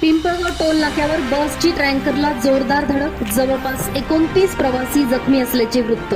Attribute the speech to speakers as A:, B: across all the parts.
A: Pimpalgaon toll नाक्यावर बसची ट्रँकरला जोरदार धडक जवळपास एकोणतीस प्रवासी जखमी असल्याचे वृत्त.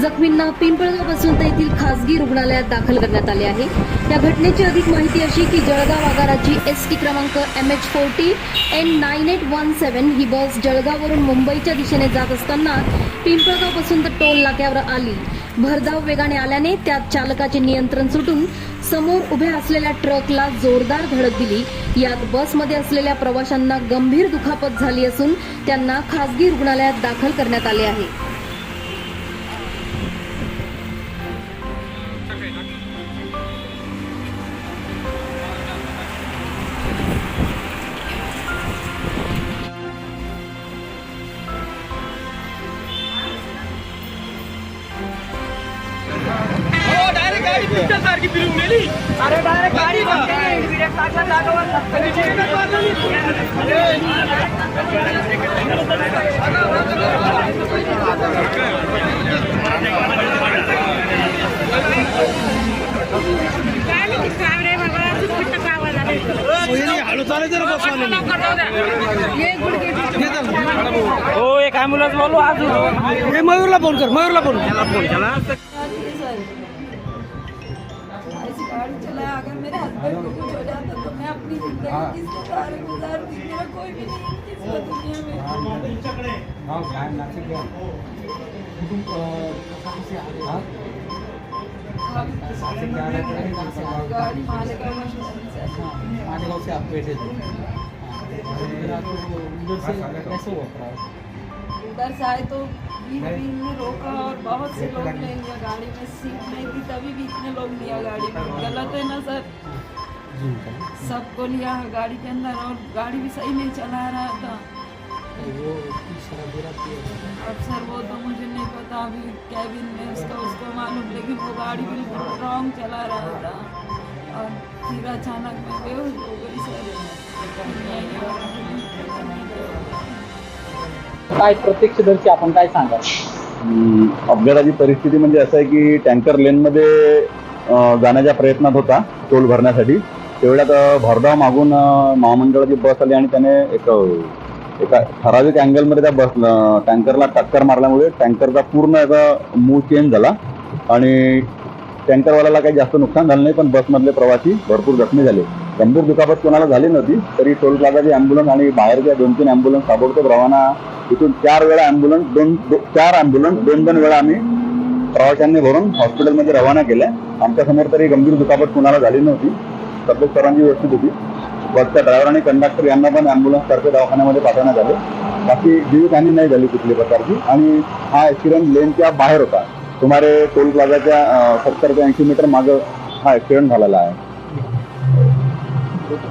A: जखमींना पिंपळगाव बसवंत येथील खासगी रुग्णालयात दाखल करण्यात आले आहे. या घटनेची अधिक माहिती अशी की जळगाव आगाराची एस टी क्रमांक M H forty N nine eight one seven ही बस जळगाववरून मुंबईच्या दिशेने जात असताना पिंपळगाव तर टोल नाक्यावर आली. भरधाव वेगाने आल्याने त्यात चालकाचे नियंत्रण सुटून समोर उभ्या असलेल्या ट्रकला जोरदार धडक दिली. यात बसमध्ये असलेल्या प्रवाशांना गंभीर दुखापत झाली असून त्यांना खासगी रुग्णालयात दाखल करण्यात आले आहे.
B: सारखी फिरून गेली. अरे डायरेक्ट गाडी हळू चालायचं ना बसवाले हो एक ॲम्ब्युलन्स बोलू हे मयूरला फोन कर मयूरला फोन त्याला फोन केला.
C: गाड़ी चलाया अगर मेरे हस्बैंड को कुछ हो जाता तो मैं अपनी जिंदगी किसके सहारे गुजारती मेरा कोई भी नहीं किस दुनिया में। गाड़ी मालेगांव मशीन से उधर से आए तो बीच बीच में रोका और बहुत से लोग ले लिया गाड़ी में सीट नहीं थी तभी भी इतने लोग लिया गाड़ी में। गलत है ना सर? सबको लिया है गाड़ी के अंदर और गाड़ी भी सही नहीं चला रहा था। अब सर वो तो मुझे नहीं पता अभी कैबिन में उसका उसको मालूम लेकिन वो गाड़ी बिल्कुल रॉन्ग चला रहा था। और फिर अचानक में बेहोश हो गई सर।
D: काय प्रत्यक्षदर्शी आपण काय सांगाल?
E: अपघाताची परिस्थिती म्हणजे असं आहे की टँकर लेनमध्ये मध्ये जाण्याच्या प्रयत्नात होता टोल भरण्यासाठी. तेवढ्यात भरधाव मागून महामंडळाची बस आली आणि त्याने एक एका ठराविक अँगलमध्ये त्या बस टँकरला टक्कर मारल्यामुळे टँकरचा पूर्ण याचा मूव चेंज झाला आणि टँकरवाल्याला काही जास्त नुकसान झालं नाही पण बसमधले प्रवासी भरपूर जखमी झाले. गंभीर दुखापत कोणाला झाली नव्हती तरी टोल प्लाझाची अँब्युलन्स आणि बाहेरच्या दोन तीन अँब्युलन्स ताबडतोब रवाना इथून चार वेळा अँब्युलन्स दोन दो- चार अँब्युलन्स दोन दोन वेळा आम्ही प्रवाशांनी भरून हॉस्पिटलमध्ये रवाना केल्या आमच्यासमोर तरी गंभीर दुखापत कोणाला झाली नव्हती. तब्येत सर्वांची व्यवस्थित होती. बसच्या ड्रायव्हर आणि कंडक्टर यांना पण अँब्युलन्स तर्फे दवाखान्यामध्ये पाठवण्यात आले. बाकी जीवितहानी नाही झाली कुठल्या प्रकारची. आणि हा ॲक्सिडेंट लेनच्या बाहेर होता. सुमारे टोल प्लाझाच्या सत्तर ते ऐंशी मीटर मागं हा ॲक्सिडेंट झालेला आहे. году